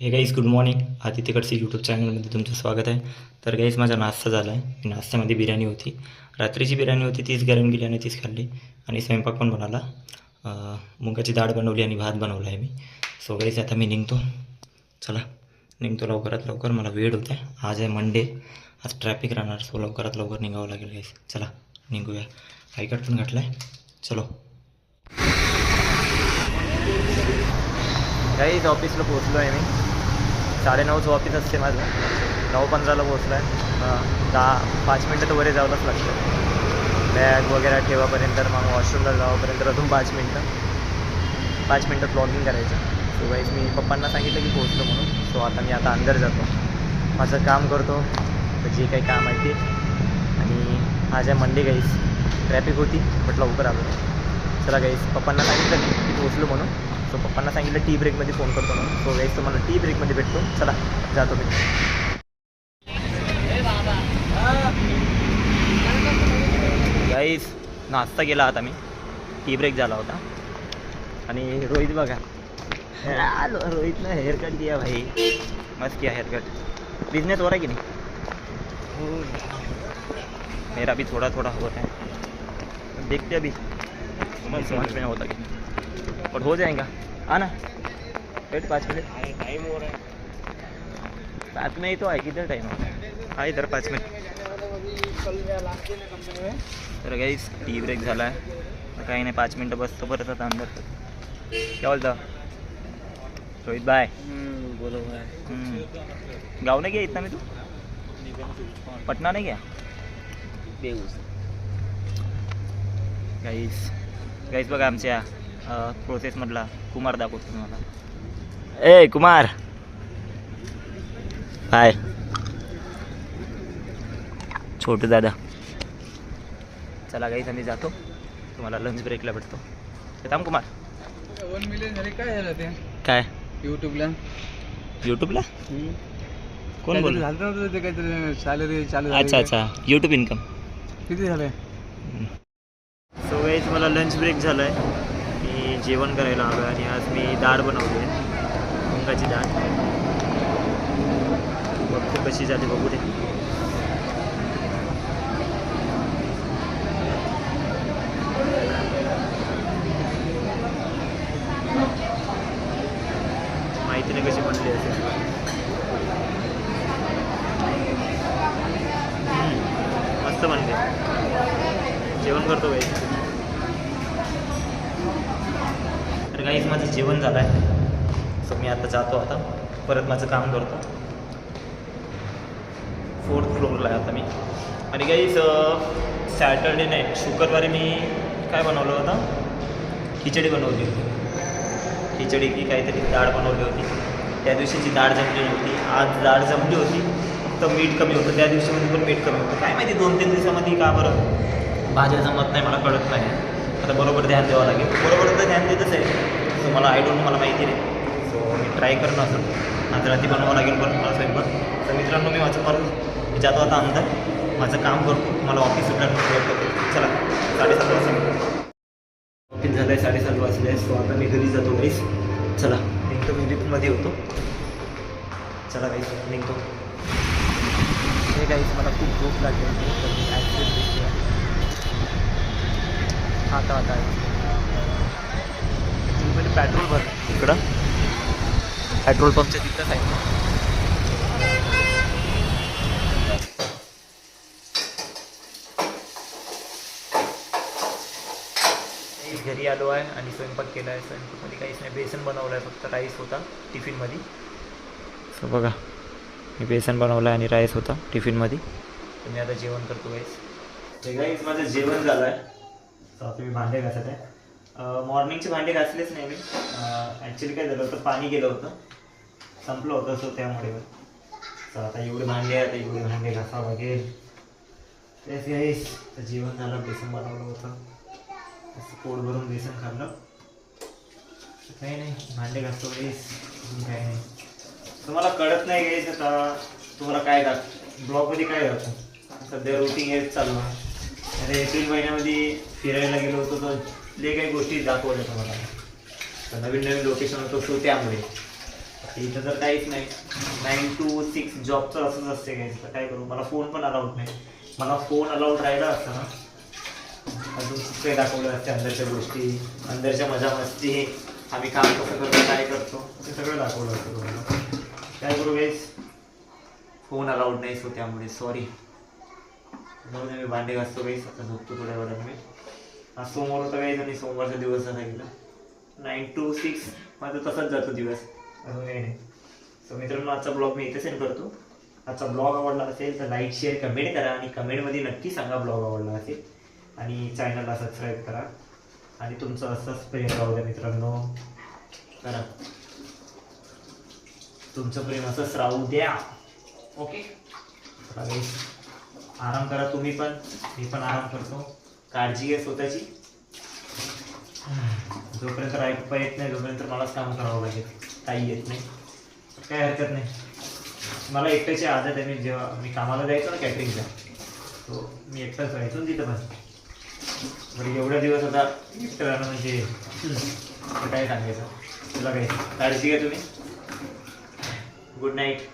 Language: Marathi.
हे गाईज गुड मॉर्निंग आधी तिकडची यूट्यूब चॅनलमध्ये तुमचं स्वागत आहे. तर गाईज माझा नाश्ता झाला आहे नाश्त्यामध्ये बिर्याणी होती. रात्रीची बिर्याणी होती तीच गरम गेली आणि तीच खाल्ली. आणि स्वयंपाक पण बनवला. मुगाची डाळ बनवली आणि भात बनवला आहे मी. सो गाईज आता मी निघतो. चला निघतो लवकरात लवकर. मला वेळ होत आज आहे मंडे आज ट्रॅफिक राहणार सो लवकरात लवकर निघावं लागेल गाईज चला निघूया. आयकट पण घातला आहे चलो. गाईज ऑफिसला पोहोचलो आहे मी. साडेनऊचं ऑफिस असते माझं. नऊ पंधराला पोचलो आहे दहा पाच मिनटं तर वरे जावंच लागतं. बॅग वगैरे ठेवापर्यंत मग वॉशरूमला जावापर्यंत अजून पाच मिनटं. पाच मिनटं ब्लॉगिंग करायचं. सो वाईज मी पप्पांना सांगितलं की पोचलो म्हणून. सो आता मी आता अंदर जातो. माझं काम करतो. तर जे काही काम आहे ते. आणि आज आहे मंडे गाईस ट्रॅफिक होती बट लवकर आलो चला गाईस पप्पांना सांगितलं की पोचलो म्हणून. सो पप्पांना सांगितलं टी ब्रेकमध्ये फोन करतो म्हणून. सो गाईस तुम्हाला टी ब्रेकमध्ये भेटतो. चला जातो मी. गाईस नाश्ता केला आता मी. टी ब्रेक झाला होता. आणि रोहित बघा. रोहितनं हेअरकट दिया भाई. मस्त किया हेअरकट बिझनेस हो रहा कि नहीं? मेरा भी थोड़ा थोड़ा होता है. देखते अभी. समझ समझ में होता कि नहीं. और हो जाएगा। आना। वेट पाँच मिनट। टाइम हो रहा है सात में ही तो है किधर टाइम हा। इधर पाच मिनिट। तर गाईस टी ब्रेक झाला आहे काही नाही पाच मिनटं बसतो परत आता अंदर काय बोलता? रोहित बाय बोलो हम्म. गाव नाही गया इतना मी तू? पटना नाही गया? गाईस गाईस बघा आमच्या प्रोसेसमधला कुमार दाखवतो तुम्हाला. ए कुमार. हाय. छोटू दादा. चला गाईस आम्ही जातो. तुम्हाला लंच ब्रेकला भेटतो. येताम कुमार. वन मिलियन झाले काय झालं ते? काय? युट्यूबला यूट्यूबला कोण बोल झालं नव्हतं ते काहीतरी सॅलरी चालू अच्छा अच्छा. यूट्यूब इन्कम किती झाले सो वेज मला लंच ब्रेक झाला आहे मी जेवण करायला हवं आणि आज मी डाळ बनवली आहे. मुंगाची डाळ बघतो कशी झाली बघू दे. माहिती नाही कशी बनली असेल. मस्त बनते जेवण करतो बाई. तर काहीच माझं जेवण झालं आहे सो मी आता जातो आता. परत माझं काम करतो फोर्थ फ्लोअरला आहे आता मी. आणि काहीच सॅटर्डे नाईट शुक्रवारी मी काय बनवलं होतं? खिचडी बनवली होती. खिचडी की काहीतरी डाळ बनवली होती. त्या दिवशीची डाळ जमली होती आज डाळ जमली होती. फक्त मीठ कमी होतं. त्या दिवशीमध्ये पण मीठ कमी होतं. काय माहिती दोन तीन दिवसामध्ये का बरं? भाज्या जमत नाही मला कळत नाही. आता बरोबर ध्यान द्यावं लागेल. बरोबर तर ध्यान देतच आहे. सो मला आय डोंट मला माहिती नाही. सो मी ट्राय करणं असं. नंतर रात्री बनवावं लागेल पण मला स्वयंपाक. तर मित्रांनो मी माझं परत मी जातो आता अंदर. माझं काम करतो मला ऑफिस सुटल्यानंतर चला साडेसात वाजता ऑफिस झालं आहे साडेसात वाजले. आहे सो आता मी घरी जातो गाईस चला निघतो. मी लिफ्टमध्ये होतो. चला गाईस निघतो. हे गाईस मला खूप भूक लागली. तर मी आता आता तुम्ही पेट्रोल भर. इकडं. पेट्रोल पंपच्या तिथंच आहे. घरी आलो आहे आणि स्वयंपाक केला आहे. स्वयंपाकमध्ये काहीच नाही. बेसन बनवलं आहे. फक्त राईस होता. टिफिनमध्ये. सो बघा. मी बेसन बनवलं आहे आणि राईस होता टिफिनमध्ये. तर मी आता जेवण करतो गाईस माझं जेवण झालं आहे तर आता मी भांडे घासत आहे. मॉर्निंगचे भांडे घासलेच नाही मी. ॲक्च्युली काय झालं होतं पाणी गेलं होतं. संपलं होतं सो त्यामुळे. तर आता एवढे भांडे आहेत एवढे भांडे घासावं लागेल. तेच गाईस तर जेवण झालं बेसन बनवलं होतं. असं पोट भरून बेसन खाल्लं. काही नाही भांडे घासतो गाईस अजून काही नाही. तुम्हाला कळत नाही गाईस आता तुम्हाला काय दाख ब्लॉगमध्ये काय दाखवू सध्या रुटीन हेच चालू आहे. आता एप्रिल महिन्यामध्ये फिरायला गेलो होतो तर जे काही गोष्टी दाखवल्या तुम्हाला तर नवीन नवीन लोकेशन होतो तो त्यामुळे. इथं तर काहीच नाही. नाईन टू सिक्स जॉबचं असंच असते काही. तर काय करू? मला फोन पण अलाउड नाही. मला फोन अलाउड राहिला असता ना. अजून खूप काही दाखवलं असते अंदरच्या गोष्टी अंदरच्या मजा मस्ती. आम्ही काम कसं करतो काय करतो ते सगळं दाखवलं असतं तुम्हाला. काय करू गाईस फोन अलाउड नाही सो त्यामुळे सॉरी दे मी भांडे घासतो गाईस आता झोपतो थोड्या वेळाने. मी आज सोमवार होता गाईस आणि सोमवारचा दिवस झाला गेला नाईन टू सिक्स माझा तसाच जातो दिवस. अजून काही नाही सो मित्रांनो आजचा ब्लॉग मी इथे सेंड करतो. आजचा ब्लॉग आवडला असेल तर लाईक शेअर कमेंट करा आणि कमेंटमध्ये नक्की सांगा ब्लॉग आवडला असेल. आणि चॅनलला सबस्क्राईब करा. आणि तुमचं असंच प्रेम राहू द्या मित्रांनो. करा. तुमचं प्रेम असंच राहू द्या. ओके आराम करा तुम्ही पण. मी पण आराम करतो. काळजी घ्या स्वतःची. जोपर्यंत ऐकता येत नाही जोपर्यंत मलाच काम करावं लागेल. काही येत नाही. काही हरकत नाही. मला एकट्याची आदत आहे. मी जेव्हा मी कामाला जायचो ना कॅटरिंगला तो मी एकटाच राहायचो तिथं पण. बरं एवढ्या दिवस आता एकटं राहणं म्हणजे काय सांगायचं? तुला काय? काळजी घ्या तुम्ही. Good night